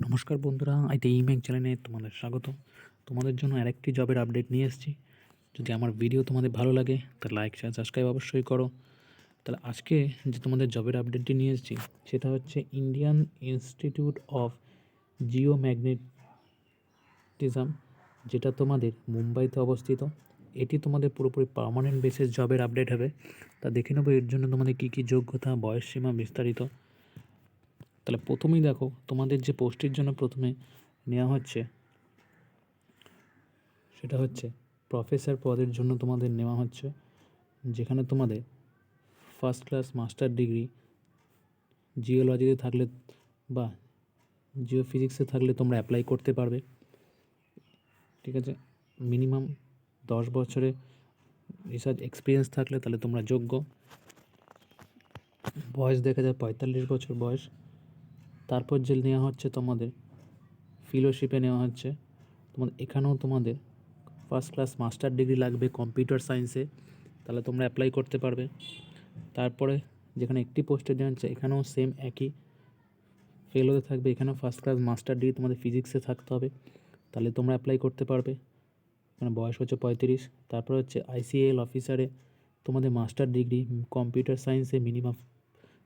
নমস্কার বন্ধুরা, আই আইতে ইমেক চ্যানেলে তোমাদের স্বাগত তোমাদের জন্য আরেকটি জবের আপডেট নিয়ে এসেছি। যদি আমার ভিডিও তোমাদের ভালো লাগে, তাহলে লাইক শেয়ার সাবস্ক্রাইব অবশ্যই করো। তাহলে আজকে যে তোমাদের জবের আপডেটটি নিয়ে এসেছি, সেটা হচ্ছে Indian institute of Jio magnetism যেটা তোমাদের মুম্বাইতে অবস্থিত। এটি তোমাদের পুরোপুরি পার্মানেন্ট বেসিস জবের আপডেট হবে। তা দেখে নেব এর জন্য তোমাদের কী কী যোগ্যতা, বয়স সীমা বিস্তারিত। তাহলে প্রথমেই দেখো তোমাদের যে পোস্টের জন্য প্রথমে নেওয়া হচ্ছে, সেটা হচ্ছে প্রফেসর পদের জন্য তোমাদের নেওয়া হচ্ছে, যেখানে তোমাদের ফার্স্ট ক্লাস মাস্টার ডিগ্রি জিওলজিতে থাকলে বা জিও ফিজিক্সে থাকলে তোমরা অ্যাপ্লাই করতে পারবে, ঠিক আছে? মিনিমাম দশ বছরে রিসার্চ এক্সপিরিয়েন্স থাকলে তাহলে তোমরা যোগ্য। বয়স দেখা যায় পঁয়তাল্লিশ বছর বয়স। তারপর যে নেওয়া হচ্ছে তোমাদের ফেলোশিপে নেওয়া হচ্ছে। তোমাদের, এখানেও তোমাদের ফার্স্ট ক্লাস মাস্টার ডিগ্রি লাগবে কম্পিউটার সায়েন্সে তাহলে তোমরা অ্যাপ্লাই করতে পারবে। তারপরে যেখানে একটি পোস্টে দেওয়া হচ্ছে, এখানেও সেম একই। ফেল হতে থাকবে, এখানেও ফার্স্ট ক্লাস মাস্টার ডিগ্রি তোমাদের ফিজিক্সে থাকতে হবে, তাহলে তোমরা অ্যাপ্লাই করতে পারবে। মানে বয়স হচ্ছে পঁয়ত্রিশ, তারপর হচ্ছে আইসিএল অফিসারে তোমাদের মাস্টার ডিগ্রি কম্পিউটার সায়েন্সে মিনিমাম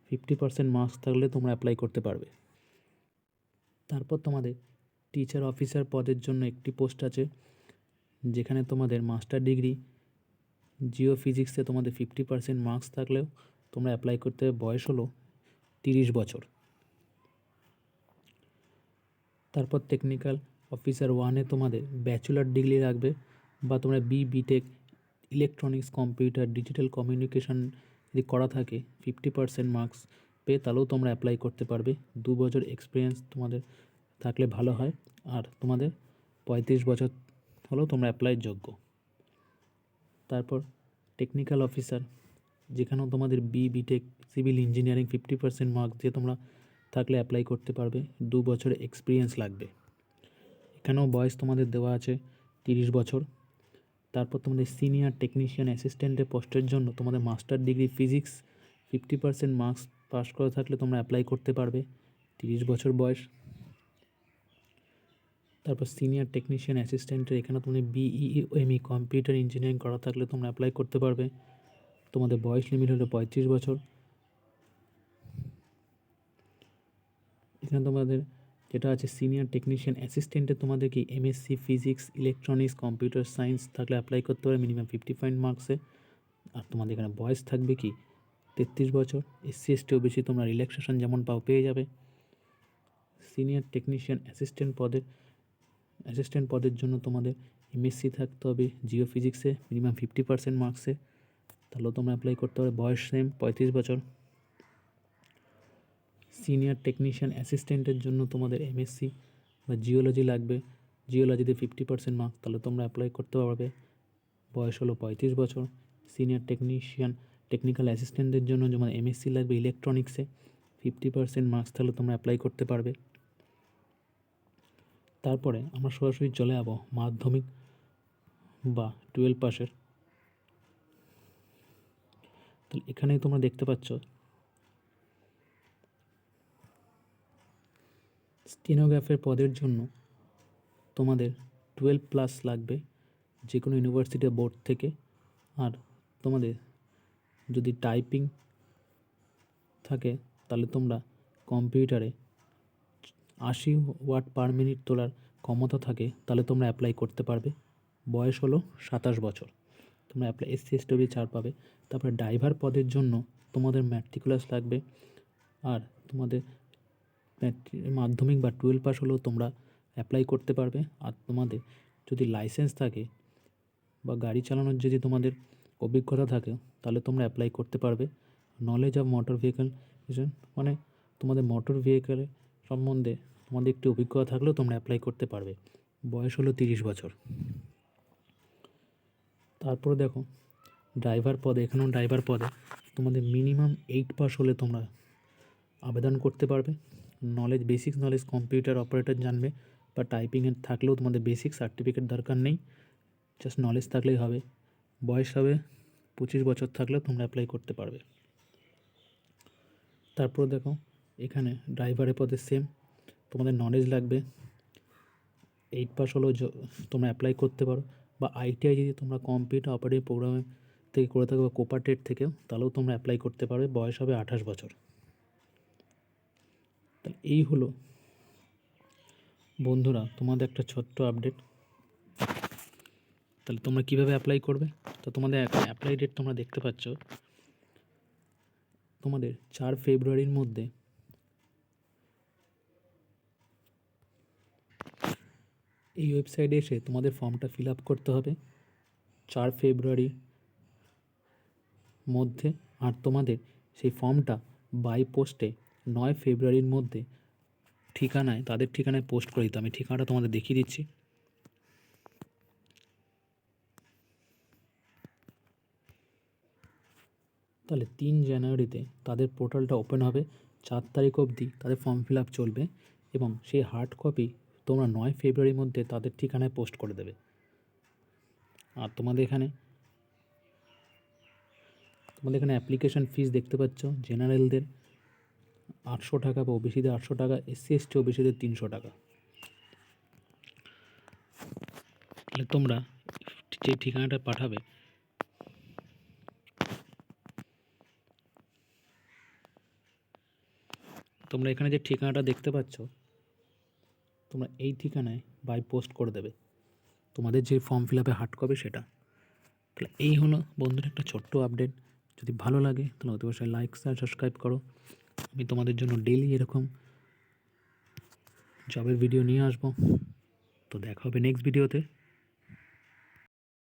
ফিফটি পার্সেন্ট মার্কস থাকলে তোমরা অ্যাপ্লাই করতে পারবে। তারপর তোমাদের টিচার অফিসার পদের জন্য একটি পোস্ট আছে, যেখানে তোমাদের মাস্টার ডিগ্রি জিও ফিজিক্সে তোমাদের ফিফটি পার্সেন্ট মার্কস থাকলেও তোমরা অ্যাপ্লাই করতে বয়স হলো তিরিশ বছর। তারপর টেকনিক্যাল অফিসার ওয়ানে তোমাদের ব্যাচেলার ডিগ্রি লাগবে বা তোমরা B BTech electronics computer digital communication যদি করা থাকে ফিফটি পার্সেন্ট মার্কস পেয়ে তাহলেও তোমরা অ্যাপ্লাই করতে পারবে। দু বছর এক্সপিরিয়েন্স তোমাদের থাকলে ভালো হয়। আর তোমাদের পঁয়ত্রিশ বছর হলেও তোমরা অ্যাপ্লাইয়ের যোগ্য। তারপর টেকনিক্যাল অফিসার যেখানেও তোমাদের B BTech civil engineering fifty percent marks দিয়ে তোমরা থাকলে অ্যাপ্লাই করতে পারবে। দু বছরের এক্সপিরিয়েন্স লাগবে। এখানেও বয়স তোমাদের দেওয়া আছে তিরিশ বছর। তারপর তোমাদের সিনিয়র টেকনিশিয়ান অ্যাসিস্ট্যান্টের পোস্টের জন্য তোমাদের master degree physics fifty percent marks pass করে থাকলে তোমরা অ্যাপ্লাই করতে পারবে। তিরিশ বছর বয়স। তারপর সিনিয়র টেকনিশিয়ান অ্যাসিস্ট্যান্টের এখানে তুমি বিইএমই কম্পিউটার ইঞ্জিনিয়ারিং করা থাকলে তোমরা অ্যাপ্লাই করতে পারবে। তোমাদের বয়স লিমিট হলো পঁয়ত্রিশ বছর। এখানে তোমাদের যেটা আছে সিনিয়র টেকনিশিয়ান অ্যাসিস্ট্যান্টে তোমাদের কি MSc physics electronics computer science থাকলে অ্যাপ্লাই করতে পারবে মিনিমাম ফিফটি ফাইভ মার্কসে আর তোমাদের এখানে বয়স থাকবে কি? তেত্রিশ বছর, এসসি, এসটি বেশি তোমরা রিল্যাক্সেশন যেমন পাও পেয়ে যাবে। সিনিয়র টেকনিশিয়ান অ্যাসিস্ট্যান্ট পদের অ্যাসিস্ট্যান্ট পদের জন্য তোমাদের এমএসসি থাকতে হবে জিও ফিজিক্সে মিনিমাম ফিফটি পার্সেন্ট মার্কসে তাহলেও তোমরা অ্যাপ্লাই করতে পারবে বয়স সেম পঁয়ত্রিশ বছর। সিনিয়র টেকনিশিয়ান অ্যাসিস্ট্যান্টের জন্য তোমাদের এমএসসি বা জিওলজি লাগবে জিওলজিতে ফিফটি পার্সেন্ট মার্কস তাহলে তোমরা অ্যাপ্লাই করতে পারবে। বয়স হলো পঁয়ত্রিশ বছর সিনিয়র টেকনিশিয়ান টেকনিক্যাল অ্যাসিস্ট্যান্টদের জন্য যেমন এমএসসি লাগবে ইলেকট্রনিক্সে ফিফটি পার্সেন্ট মার্কস তাহলে তোমরা অ্যাপ্লাই করতে পারবে। তারপরে আমরা সরাসরি চলে যাব মাধ্যমিক বা টুয়েলভ পাসের তাহলে এখানেই তোমরা দেখতে পাচ্ছ স্টেনোগ্রাফের পদের জন্য তোমাদের টুয়েলভ প্লাস লাগবে যে কোনো ইউনিভার্সিটি বোর্ড থেকে, আর তোমাদের যদি টাইপিং থাকে, তাহলে তোমরা কম্পিউটারে আশি ওয়াট পার মিনিট তোলার ক্ষমতা থাকে, তাহলে তোমরা অ্যাপ্লাই করতে পারবে। বয়স হলো সাতাশ বছর। তোমরা অ্যাপ্লাই এসসি এস ডব্লিউ ছাড় পাবে। তারপরে ড্রাইভার পদের জন্য তোমাদের ম্যাট্রিকুলাস লাগবে। আর তোমাদের মাধ্যমিক বা টুয়েলভ পাস হলেও তোমরা অ্যাপ্লাই করতে পারবে। আর তোমাদের যদি লাইসেন্স থাকে বা গাড়ি চালানোর যদি তোমাদের অভিজ্ঞতা থাকে, তাহলে তোমরা অ্যাপ্লাই করতে পারবে। নলেজ অফ মোটর ভেহিকেল মানে তোমাদের মোটর ভেহিকেলের সম্বন্ধে তোমাদের একটু অভিজ্ঞতা থাকলেও তোমরা অ্যাপ্লাই করতে পারবে। বয়স হলো তিরিশ বছর। তারপরে দেখো ড্রাইভার পদে, এখানেও ড্রাইভার পদে তোমাদের মিনিমাম এইট পাস হলে তোমরা আবেদন করতে পারবে। Knowledge basic knowledge computer operator জানবে, বা টাইপিংয়ের থাকলেও তোমাদের বেসিক সার্টিফিকেট দরকার নেই। জাস্ট নলেজ থাকলেই হবে। বয়স হবে পঁচিশ বছর থাকলে তোমরা অ্যাপ্লাই করতে পারবে। তারপর দেখো, এখানে ড্রাইভারের পদে সেম তোমাদের নলেজ লাগবে। এইট পাস হলেও তোমরা অ্যাপ্লাই করতে পারো। বা আইটিআই যদি তোমরা কম্পিউটার অপারেটিভ প্রোগ্রামে থেকে করে থাকো বা কোপারটেট থেকেও, তাহলেও তোমরা অ্যাপ্লাই করতে পারবে, বয়স হবে আঠাশ বছর। তাহলে এই হলো বন্ধুরা তোমাদের একটা ছোট্ট আপডেট তাহলে তোমরা কীভাবে অ্যাপ্লাই করবে? তো তোমাদের অ্যাপ্লাই ডেট তোমরা দেখতে পাচ্ছ। তোমাদের চার ফেব্রুয়ারির মধ্যে এই ওয়েবসাইটে এসে তোমাদের ফর্মটা ফিল আপ করতে হবে। চার ফেব্রুয়ারি মধ্যে আর তোমাদের সেই ফর্মটা বাই পোস্টে নয় ফেব্রুয়ারির মধ্যে ঠিকানায়, তাদের ঠিকানায় পোস্ট করে দিতে আমি ঠিকানাটা তোমাদের দেখিয়ে দিচ্ছি। তাহলে তিন জানুয়ারিতে তাদের পোর্টালটা ওপেন হবে। চার তারিখ অবধি তাদের ফর্ম ফিল আপ চলবে এবং সেই হার্ড কপি তোমরা নয় ফেব্রুয়ারির মধ্যে তাদের ঠিকানায় পোস্ট করে দেবে। আর তোমাদের এখানে তোমাদের এখানে অ্যাপ্লিকেশন ফিস দেখতে পাচ্ছ, জেনারেলদের আটশো টাকা বা ওবিসিদের আটশো টাকা, এসসি, এসটি, ওবিসিদের তিনশো টাকা। তাহলে তোমরা যে ঠিকানাটা পাঠাবে তোমরা এখানে যে ঠিকানাটা দেখতে পাচ্ছ, তোমরা এই ঠিকানায় বাই পোস্ট করে দেবে। তোমাদের যে ফর্ম ফিল আপে হার্ড কপি সেটা। তাহলে এই হলো বন্ধুর একটা ছোট্ট আপডেট যদি ভালো লাগে, তাহলে অতি অবশ্যই লাইক শেয়ার সাবস্ক্রাইব করো। আমি তোমাদের জন্য ডেলি এরকম জবের ভিডিও নিয়ে আসব। তো দেখা হবে নেক্সট ভিডিওতে